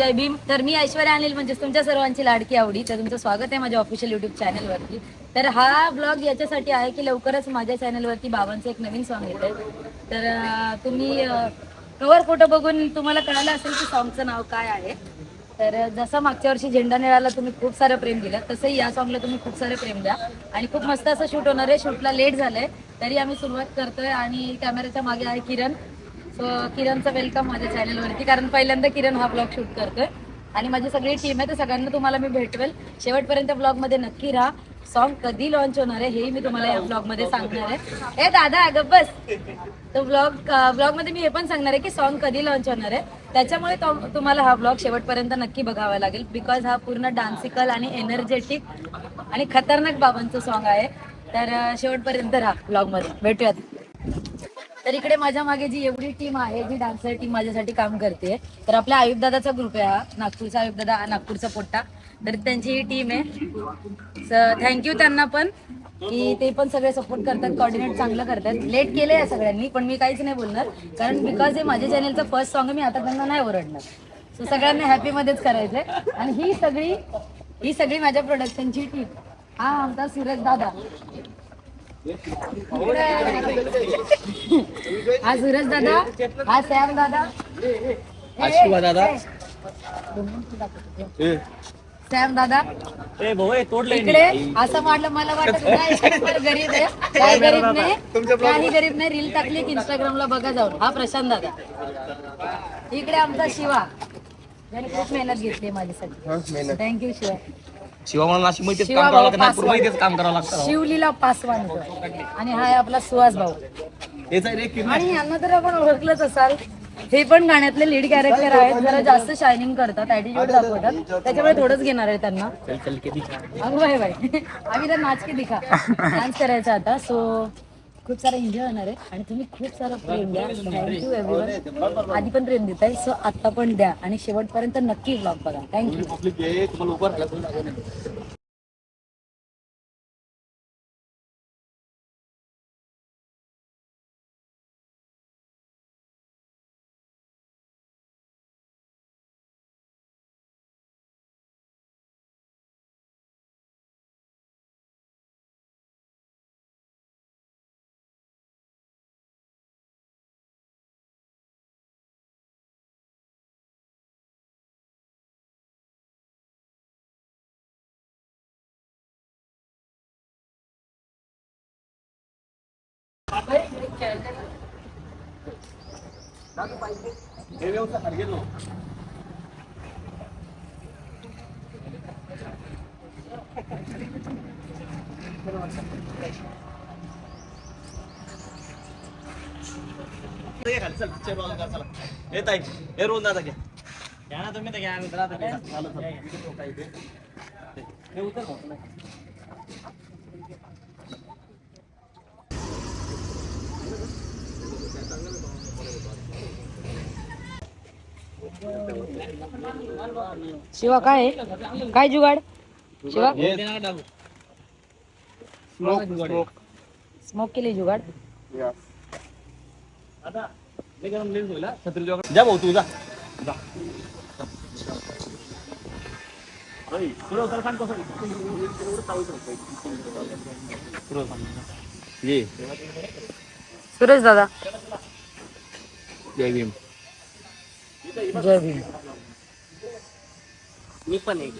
जय भीम. तर मी ऐश्वर्या अनिल म्हणजे तुमच्या सर्वांची लाडकी आवडी. तर तुमचं स्वागत आहे माझ्या ऑफिशियल युट्यूब चॅनलवरती तर हा ब्लॉग याच्यासाठी आहे की लवकरच माझ्या चॅनलवरती बाबांचं एक नवीन सॉन्ग येत आहे तर तुम्ही कवर फोटो बघून तुम्हाला कळालं असेल की सॉन्गचं नाव काय आहे. तर जसं मागच्या वर्षी झेंडा निळाला तुम्ही खूप सारं प्रेम दिलं तसंही या सॉन्गला तुम्ही खूप सारं प्रेम द्या. आणि खूप मस्त असं शूट होणार आहे. शूटला लेट झालंय. तरी आम्ही सुरुवात करतोय आणि कॅमेऱ्याच्या मागे आहे किरण. सो किरणचं वेलकम माझ्या चॅनलवरती कारण पहिल्यांदा किरण हा ब्लॉग शूट करतोय. आणि माझी सगळी टीम आहे तर सगळ्यांना तुम्हाला मी भेटवेल. शेवटपर्यंत ब्लॉगमध्ये नक्की राहा. सॉन्ग कधी लॉन्च होणार आहे हेही मी तुम्हाला या ब्लॉगमध्ये सांगणार आहे. ए दादा अगं बस. तो ब्लॉग ब्लॉगमध्ये मी हे पण सांगणार आहे की सॉन्ग कधी लॉन्च होणार आहे. त्याच्यामुळे तुम्हाला हा ब्लॉग शेवटपर्यंत नक्की बघावा लागेल. बिकॉज हा पूर्ण डान्सिकल आणि एनर्जेटिक आणि खतरनाक बाबांचं सॉन्ग आहे. तर शेवटपर्यंत राहा ब्लॉगमध्ये भेटूयात. तर इकडे माझ्या मागे जी एवढी टीम आहे जी डान्सर टीम माझ्यासाठी काम करते तर आपल्या आयुबदादाचा ग्रुप आहे हा नागपूरचा आयुबदादा नागपूरचा पोट्टा. तर त्यांची ही टीम आहे. थँक्यू त्यांना पण की ते पण सगळे सपोर्ट करतात कॉर्डिनेट चांगलं करतात. लेट केलं आहे सगळ्यांनी पण मी काहीच नाही बोलणार कारण बिकॉज हे माझ्या चॅनलचं फर्स्ट सॉंग मी आता त्यांना नाही ओरडणार. सो सगळ्यांना हॅपीमध्येच करायचंय. आणि ही सगळी ही सगळी माझ्या प्रोडक्शनची टीम हा आमचा सूरज दादा हा सूरज दादा हा सॅम दादा. दादा. सॅम दादा. ए भाऊ ए, तोडलंय इकडे असं वाटलं मला वाटत गरीब आहे. काय गरीब नाही काही गरीब नाही रील टाकली की इंस्टाग्रामला बघा जाऊन. हा प्रशांत दादा. इकडे आमचा शिवा. ज्याने खूप मेहनत घेतली माझ्यासाठी. थँक्यू शिवा. शिवा मला नाशिकमध्ये शिवा काम करावं लागतं नागपूरमध्ये पासवान. काम करावं लागतं. शिवलीला पासवान आणि हा आहे आपला सुहास भाऊ. रे किरण. आणि यांना तर आपण ओळखलंच असाल हे पण गाण्यातले लीड कॅरेक्टर आहेत जरा जास्त शायनिंग करतात ऍटिट्यूड दाखवतात. त्याच्यामुळे थोडंच घेणार आहे त्यांना. चल चल किती अगं बाय बाय आम्ही तर नाच के दिखा. डान्स करायचा आता. सो खूप सारा एन्जॉय होणार आहे आणि तुम्ही खूप सारा प्रेम द्या. थँक्यू एव्हरीवन आधी पण प्रेम देताय सो आता पण द्या. आणि शेवटपर्यंत नक्की ब्लॉग बघा. थँक्यू आपली घे, हे ये दादा, घ्या. घ्या ना तुम्ही तर घ्या, आम्ही आता घ्या. हे उतर शिवा काय आहे? काय जुगाड शिवा टाकू. स्मोक केली जुगाड. जा भाऊ तू जा. ये सुरेश दादा जय भीम जय भीम मी पण एक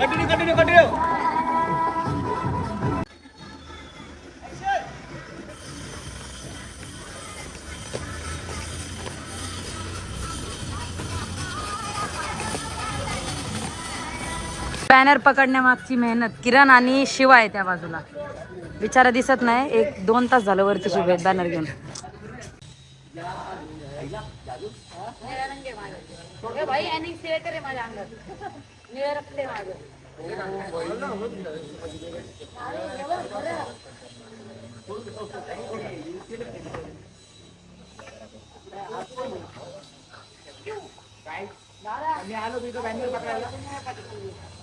कंटिन्यू कंटिन्यू कंटिन्यू बॅनर पकडण्यामागची मेहनत किरण आणि शिवा आहे त्या बाजूला. बिचारा दिसत नाही. एक दोन तास झालं वरती सुबेत बॅनर घेऊन. आलो तुझं बॅनर पकडायला.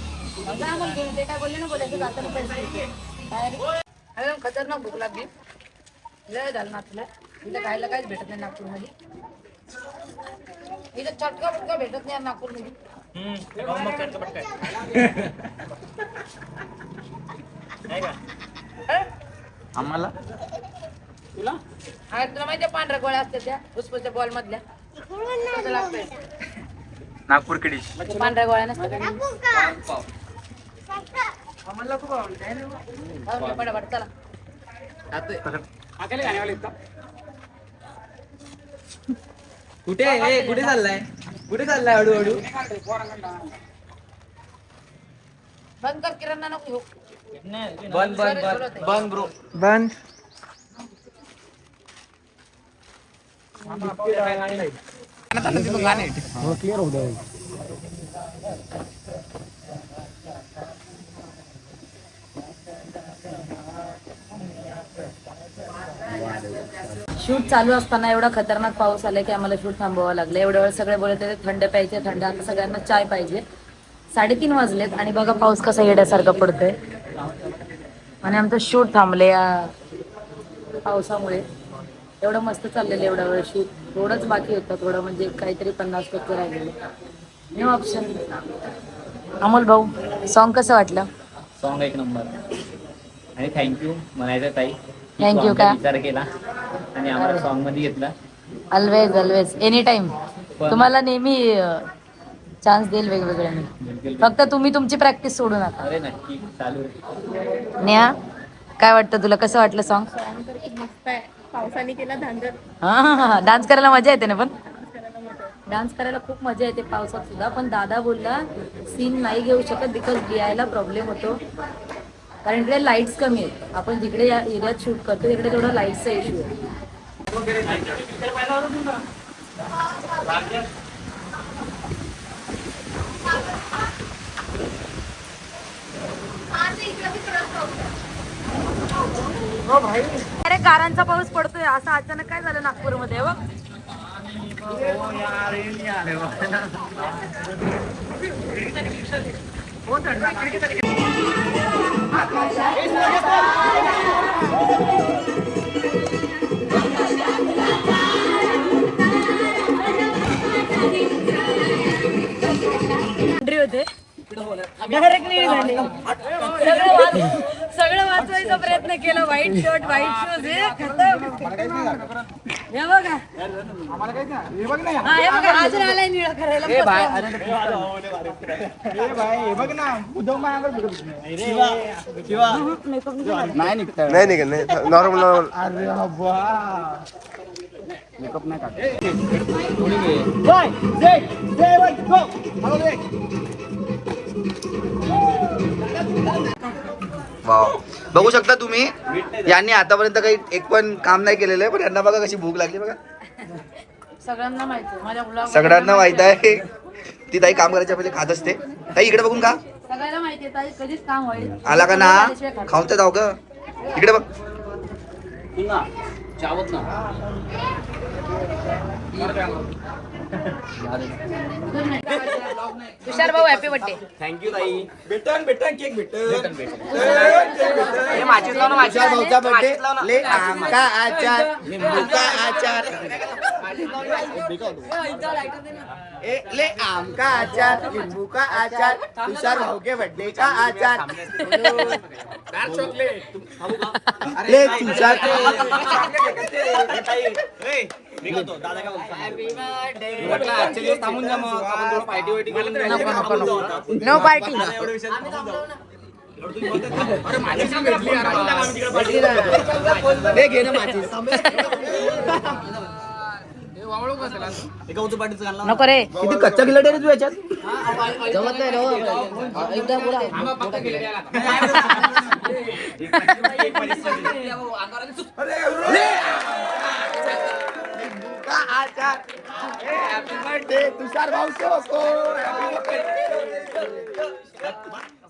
काय बोलले ना बोलायचं खतरनाक भूक लागली लय झालं नागपूरला तुला खायला काहीच भेटत नाही नागपूरमध्ये. इथं चटका फटका भेटत नाही नागपूरमध्ये. आम्हाला? तुला? माहिती पांढऱ्या गोळ्या असतात त्या? पुष्पच्या बॉल मधल्या नागपूर पांढऱ्या गोळ्या नसतात आम्हाला खूप आवडते पटापट चला. कुठे ए, कुठे चाललाय? कुठे चाललाय हळू हळू बंद कर किराणा नको घेऊ. बंद बंद बंद. बंद ब्रो बंद. शूट चालू असताना एवढा खतरनाक पाऊस आला की आम्हाला शूट थांबवावं लागलं. एवढ्या वेळ सगळे बोलत होते थंड प्यायचे थंड आता सगळ्यांना चाय पाहिजे. साडेतीन वाजलेत आणि बघा पाऊस कसा येण्यासारखा पडतोय. आणि आमचं शूट थांबले या पावसामुळे. एवढं मस्त चाललेलं एवढा वेळ शूट. थोडंच बाकी होतं थोडं म्हणजे काहीतरी पन्नास टक्के राहिलेलं. न्यू ऑप्शन अमोल भाऊ सॉन्ग कसं वाटलं? सॉन्ग एक नंबर आणि थँक्यू म्हणायचं ताई. Thank you तू आमचा का? विचार केला आणि आम्हाला सॉन्गमध्ये घेतला. ऑलवेज ऑलवेज एनी टाइम तुम्हाला नेहमी चान्स देईल मी. बिलकुल फक्त तुम्ही तुमची प्रॅक्टिस सोडू नका. अरे नक्की चालू आहे. नेहा काय वाटतं तुला? कसं वाटलं सॉन्ग मस्त आहे पावसाने केला धांदर. हा डान्स करायला मजा येते ना पण? डान्स करायला खूप मजा येते पावसात सुद्धा. पण दादा बोलला सीन नाही घेऊ शकत बिकॉज गियायला प्रॉब्लेम होतो. कारण इकडे लाईट्स कमी आहेत. आपण जिकडे या एरियात शूट करतो तिकडे थोडा लाईटचा इश्यू आहे. अरे गारांचा पाऊस पडतोय असं अचानक काय झालं नागपूरमध्ये बघ. होते डायरेक्ट सगळं वाच- सगळं वाचवायचा प्रयत्न केला. व्हाईट शर्ट व्हाईट शूज हे खतम. हे बघा. हा, हे बघा अजून आलाय निळा करायला. नाही निघत नाही. Normal wow. बघू शकता तुम्ही यांनी आतापर्यंत काही एक पण काम नाही केलेलं आहे पण यांना बघा कशी भूक लागली बघा. सगळ्यांना माहिती माझ्या सगळ्यांना माहीत आहे. ती ताई काम करायच्या पहिले खात असते. ताई इकडे बघून का सगळ्यांना माहिती आहे ताई कधीच काम होईल. आला का ना? खाऊन तर जाऊ ग. इकडे बघ. नाही. तुषार भाऊ हॅपी बर्थडे थँक्यू ताई. भेटन भेटन केक भेटन भाऊचा बर्थडे ले आमका आचार. लिंबूचा आचार. ए, ले आमका आचार लिंबू का आचार तुषार भाऊ के बर्थडे का आचार ले तुषार. नो. पार्टी. हे नको रे. किती कच्चा रे तू याच्यात? जमत नाही ना हो. एकदा लिंबू का आचार हॅपी बर्थडे तुषार भाऊ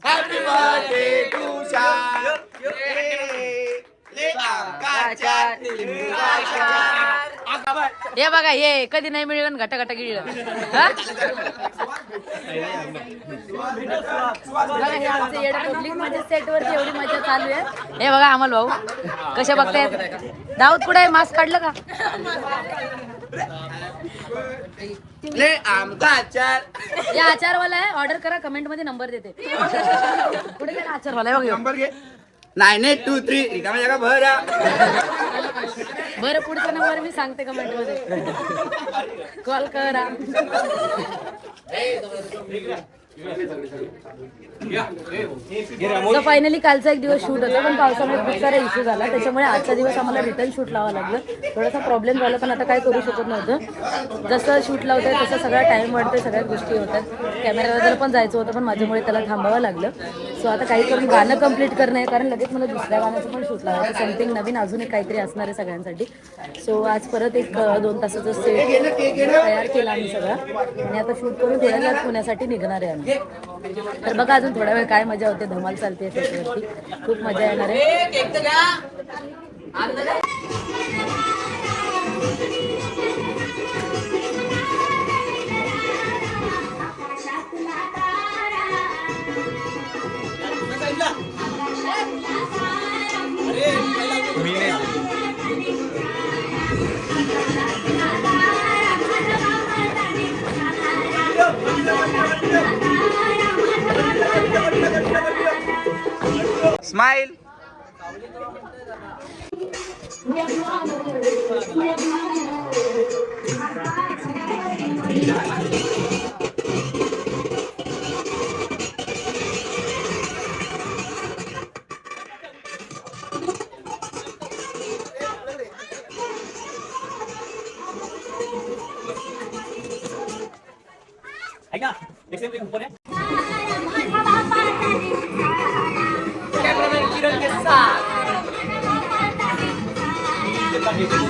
हॅपी बर्थडे हे बघा हे कधी नाही मिळलं घटा घटा गिळलं. हा? हे आमचं येडं एवढी मजा चालू आहे. हे बघा अमल भाऊ कशा बघतायत? दाऊद कुठे आहे? मास्क काढलं का? ले आम का आचार. या आचारवाला आहे ऑर्डर करा कमेंटमध्ये नंबर देते. कुठे गेला आचारवाला आहे बघ ह्यो. नंबर घे. नाईन एट टू थ्री रिकामा जागा भरा. बरं पुढचा नंबर मी सांगते कमेंटमध्ये. कॉल करा. तर फायनली कालचा एक दिवस शूट होता पण पावसामुळे खूप सारा इश्यू झाला. त्याच्यामुळे आजचा दिवस आम्हाला रिटर्न शूट लावावं लागलं. थोडासा प्रॉब्लेम झाला पण आता काय करू शकत नव्हतं. जसं शूट लावतंय तसं सगळा टाइम वाढतोय सगळ्या गोष्टी होतात. कॅमेराला पण जायचं होतं पण माझ्यामुळे त्याला थांबावं लागलं. सो आता काही गाणं कंप्लीट करणं आहे कारण लगेच मला दुसऱ्या गाण्याचं पण शूट लागायचं समथिंग नवीन अजून एक काहीतरी असणार आहे सगळ्यांसाठी. सो आज परत एक दोन तासाचं सेट तयार केला आम्ही सगळा. आणि आता शूट करून थोड्या वेळात पुण्यासाठी निघणार आहे आम्ही. तर बघा अजून थोड्या वेळ काय मजा होते धमाल चालते त्याच्यावरती खूप मजा येणार आहे. स्माइल ऐका एक सेकंड, एक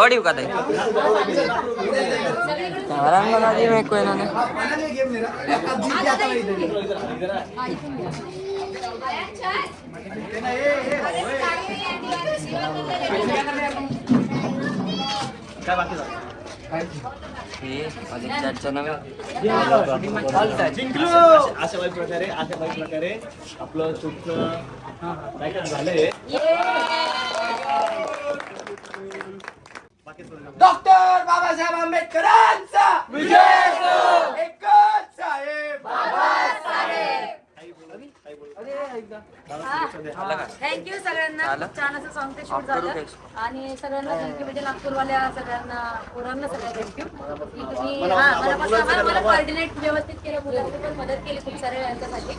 जवळ येऊ का ताई काय बाकी अशा वाईट प्रकारे अशा वाईट प्रकारे आपलं शूटचं काय काय झालंय? डॉक्टर बाबासाहेब आंबेडकरांचा. विजय एकच साहेब थँक्यू सगळ्यांना. खूप छान असं सॉंग ते शूट झालं. आणि सगळ्यांना थँक्यू म्हणजे नागपूरवाल्या सगळ्यांना पोरांना सगळ्या थँक्यू की तुम्ही हा मला मला कोऑर्डिनेट व्यवस्थित केलं मुलांनी पण मदत केली खूप साऱ्या यांच्यासाठी.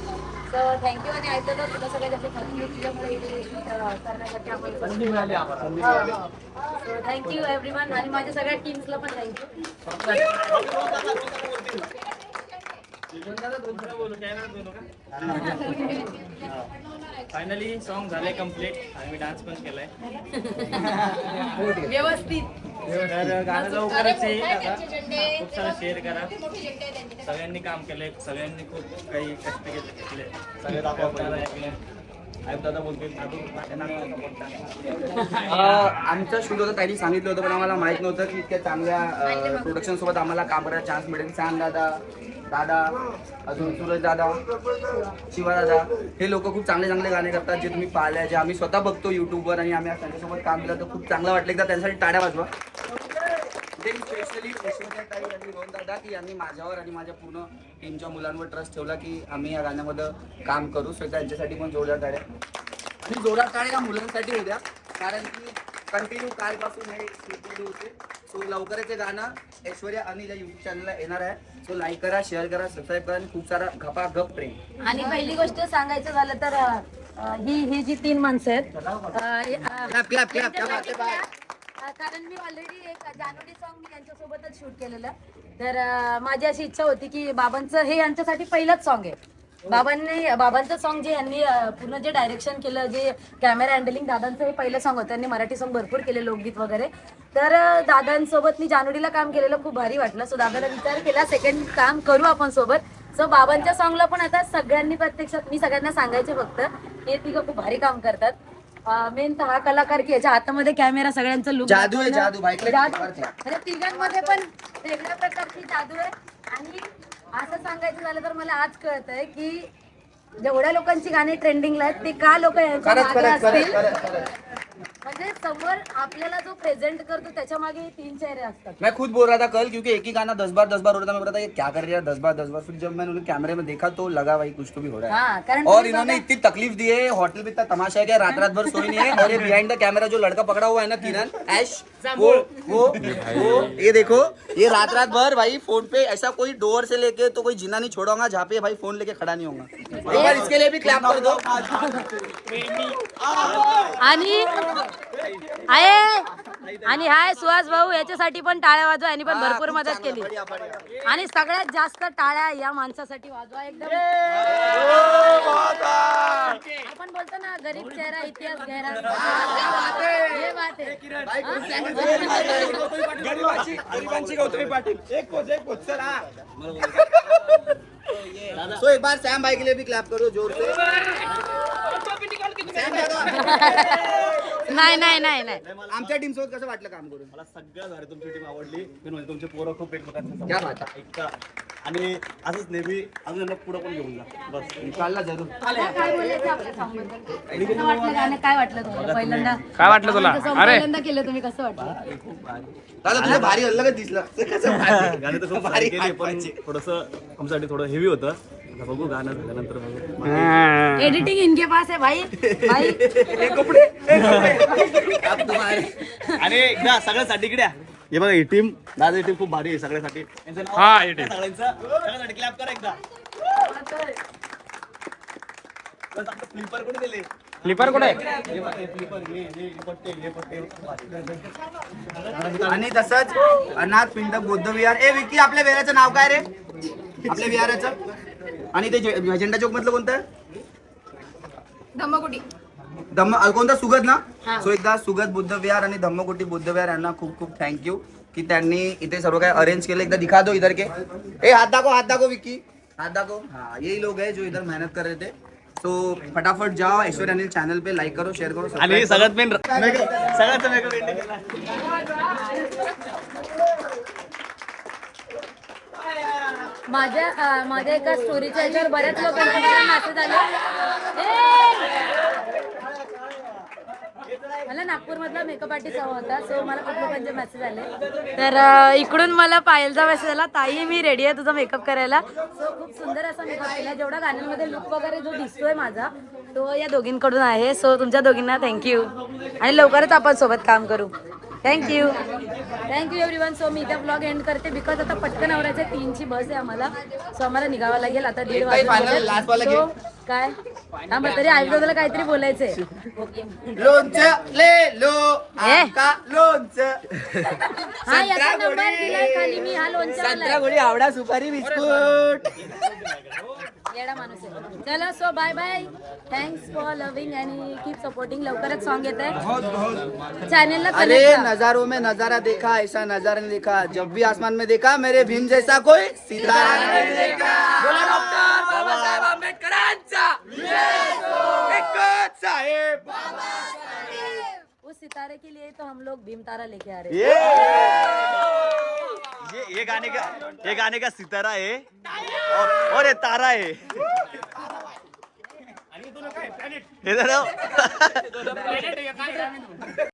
तर थँक्यू आणि ऐकलं तर तुला सगळ्या जास्त थँक्यू तुझ्यामुळे करण्यासाठी आम्हाला थँक्यू एव्हरीवन आणि माझ्या सगळ्या टीम्सला पण थँक्यू फायनली सॉन्ग झाले कंप्लीट आणि मी डान्स पण केलाय. व्यवस्थित. तर गाणं लवकरच येईल आता खूप सारं शेअर करा. सगळ्यांनी काम केलंय. सगळ्यांनी खूप काही कष्ट घेतले. सगळे दाखवताना दादा आमचा शूट होता त्यांनी सांगितलं होतं पण आम्हाला माहीत नव्हतं की इतक्या चांगल्या प्रोडक्शन सोबत आम्हाला काम करायला चान्स मिळेल. सांग दादा दादा अजून सूरज दादा शिवा दादा हे लोक खूप चांगले चांगले गाणे करतात जे तुम्ही पाहिले जे आम्ही स्वतः बघतो युट्यूबवर आणि आम्ही त्यांच्यासोबत काम केलं तर खूप चांगलं वाटलं. एकदा त्यांच्यासाठी टाळ्या वाजवा. ते स्पेशली ऐश्वर्याताई आणि रोहन दादा की यांनी माझ्यावर आणि माझ्या पूर्ण टीमच्या मुलांवर ट्रस्ट ठेवला की आम्ही या गाण्यामध्ये काम करू. सो त्यांच्यासाठी पण जोरदार टाळ्या. आणि जोरदार टाळ्या या मुलांसाठी उद्या कारण की कंटिन्यू कालपासून हे शूटिंग होते. सो लवकरच हे गाणं ऐश्वर्या अनिल या युट्यूब चॅनलला येणार आहे. सो लाईक करा शेअर करा सबस्क्राईब करा आणि खूप सारा गप प्रेम. आणि पहिली गोष्ट सांगायचं झालं तर अं, ही ही जी तीन माणसं आहेत अं, अं, Clap, clap. त्यांच्यासाठी कारण मी ऑलरेडी एक जानुरी सॉन्ग मी यांच्यासोबतच शूट केलेलं तर माझी अशी इच्छा होती की बाबांचं हे यांच्यासाठी पहिलंच सॉन्ग आहे. बाबांनी बाबांचं सॉन्ग जे यांनी पूर्ण जे डायरेक्शन केलं जे कॅमेरा हँडलिंग दादांचं हे पहिलं सॉन्ग होतं. त्यांनी मराठी सॉन्ग भरपूर केले लोकगीत वगैरे. तर दादांसोबत मी जानुडीला काम केलेलं खूप भारी वाटलं. सो दादाला विचार केला सेकंड काम करू आपण सोबत. सो बाबांच्या सॉंगला पण आता सगळ्यांनी प्रत्यक्षात मी सगळ्यांना सांगायचे फक्त हे तिघं खूप भारी काम करतात. मेन तर हा कलाकार की याच्या हातामध्ये कॅमेरा सगळ्यांचं लुक जादू आहे, जादू. बाईकला जादू. वरती. अरे तिघांमध्ये पण वेगळ्या प्रकारची जादू आहे. आणि असं सांगायचं झालं तर मला आज कळत आहे की जेवढ्या लोकांची गाणी ट्रेंडिंगला आहेत ते का लोक यांच्या खरंच मागे खरंच खरंच असतील? खरंच खरंच. म्हणजे समोर आपल्याला जो प्रेझेंट करतो त्याच्यामागे तीन चेहरे असतात. मैं खुद बोल रहा था कल क्योंकि एक ही गाना दस बार दस बार हो रहा था मैं बोल रहा था ये क्या कर रहा है दस बार दस बार? फिर जब मैंने उन्हें कैमरे में देखा तो लगा भाई कुछ तो भी हो रहा है. हाँ कारण और तुम्ही इन्होंने बघा- इतनी तकलीफ दी है होटल में इतना तमाशा है रात रात भर सोई नहीं है और ये बिहाइंड द कैमरा जो लड़का पकड़ा हुआ है ना किरण ऐश वो वो वो ये देखो ये रात रात भर भाई फोन पे ऐसा कोई डोर से लेके तो कोई जिना नहीं छोड़ूंगा जहाँ पे भाई फोन लेके खड़ा नहीं होगा एक बार इसके लिए भी क्लैप कर दो। आणि आहे आणि हाय सुहास भाऊ याच्यासाठी पण टाळ्या वाजवा यांनी पण भरपूर मदत केली. आणि सगळ्यात जास्त टाळ्या या माणसासाठी वाजवा एकदम. आपण बोलतो ना गरीब चेहरा इतिहास गहरा हे बात आहे गरीबाची गरीबांची गौतमी पाटील. एक पोच एक पोच चला. तो एक बार सैम भाई के लिए भी क्लैप करो जोर से नाही नाही नाही नाही. आमच्या टीम सोबत कसं वाटलं काम करून? मला सगळ्यात भारी तुमची टीम आवडली. म्हणजे तुमचे पोरं खूप एकमेकांचं क्या बात आहे. ऐकता आणि असंच नेहमी अजून यांना पुढं पण घेऊन जा. बस. निकालला जरूर. काय बोलायचं आपल्या song बद्दल? कसं वाटलं गाणं? काय वाटलं तुम्हाला? पहिल्यांदा काय वाटलं तुला? अरे. पहिल्यांदा केलं तुम्ही कसं वाटलं? दादा तुझं भारी अलगच दिसलं. ते कसं भारी? गाणं तर खूप भारी भारी केली पण पाहिजे. थोडंसं आमच्यासाठी थोडं हेवी होतं. आता बघू गाणं झाल्यानंतर बघू. एडिटिंग इनके पास है भाई। भाई। अब तुम्हारे आणि एकदा सगळ्यासाठी इकडे या. हे बघा ही टीम दादा टीम खूप भारी आहे सगळ्यासाठी. यांचं नाव हा? ही team. सगळ्यांचं. सगळ्यासाठी क्लॅप करा एकदा. स्लीपर कोणी दिले? स्लीपर कुठे? हे बघ, हे स्लीपर हे हे हे पट्टे हे पट्टे. आणि तसंच अनाथ पिंड बौद्ध विहार ए विकी आपल्या विहाराचं नाव काय रे? आपल्या विहाराचं? आणि ते जे- झेंडा चौक मधलं कोणतं? धम्मकुटी. धम्म अ, कोणतं? सुगत ना? सो एकदा सुगत बुद्ध विहार आणि धम्मकुटी बुद्ध विहार यांना खूप खूप थँक्यू की त्यांनी इथे सर्व काय अरेंज केलं. एकदा दिखा दो इधर के. ए हाथ दाखव हाथ दाखव विक्की. हाथ दाखव. हाँ यही लोग हैं जो इधर मेहनत कर रहे थे. तो फटाफट जाओ ऐश्वर्या अनिल चॅनल पे लाईक करो शेअर करो subscribe आणि करो. सगळ्यात मेन सगळ्यात माझ्या माझ्या एका स्टोरीच्या याच्यावर बऱ्याच लोकांचे मला मेसेज आले. मला नागपूरमधला मेकअप आर्टिस्ट हवा होता सो मला खूप लोकांचे मेसेज आले. तर इकडून मला पायलचा मेसेज आला ताई मी रेडी आहे तुझा मेकअप करायला. सो खूप सुंदर असा मेकअप केला. जेवढा गाण्यांमध्ये लुक वगैरे जो दिसतोय माझा तो या दोघींकडून आहे. सो तुमच्या दोघींना थँक्यू आणि लवकरच आपण सोबत काम करू. Thank you thank you every one so मी इथे ब्लॉग एंड करते बिकॉज आता पटकन आवरायचे तीनची बस आहे आम्हाला. सो आम्हाला निघावं लागेल. आता दीड वाजता काय? हा मग तरी आईला काहीतरी बोलायचंय. हा याचा नंबर दिलाय खाली मी. हा लोणचा आवडा सुपारी बिस्कुट. येडा माणूस आहे. चला so bye bye thanks for loving आणि कीप सपोर्टिंग लवकरच सॉन्ग येत आहे चॅनेलला अरे नजारों में नज़ारा देखा ऐसा नज़ारा नहीं देखा. जब भी आसमान में देखा मेरे भीम जैसा कोई सितारा नहीं देखा. बोला डॉक्टर बाबासाहेब आंबेडकरांचा एकच साहेब. उस सितारे के लिए तो हम लोग भीम तारा लेके आ रहे हैं। ये ये गाने का ये गाने का सितारा है और, और ये तारा है। हे जरा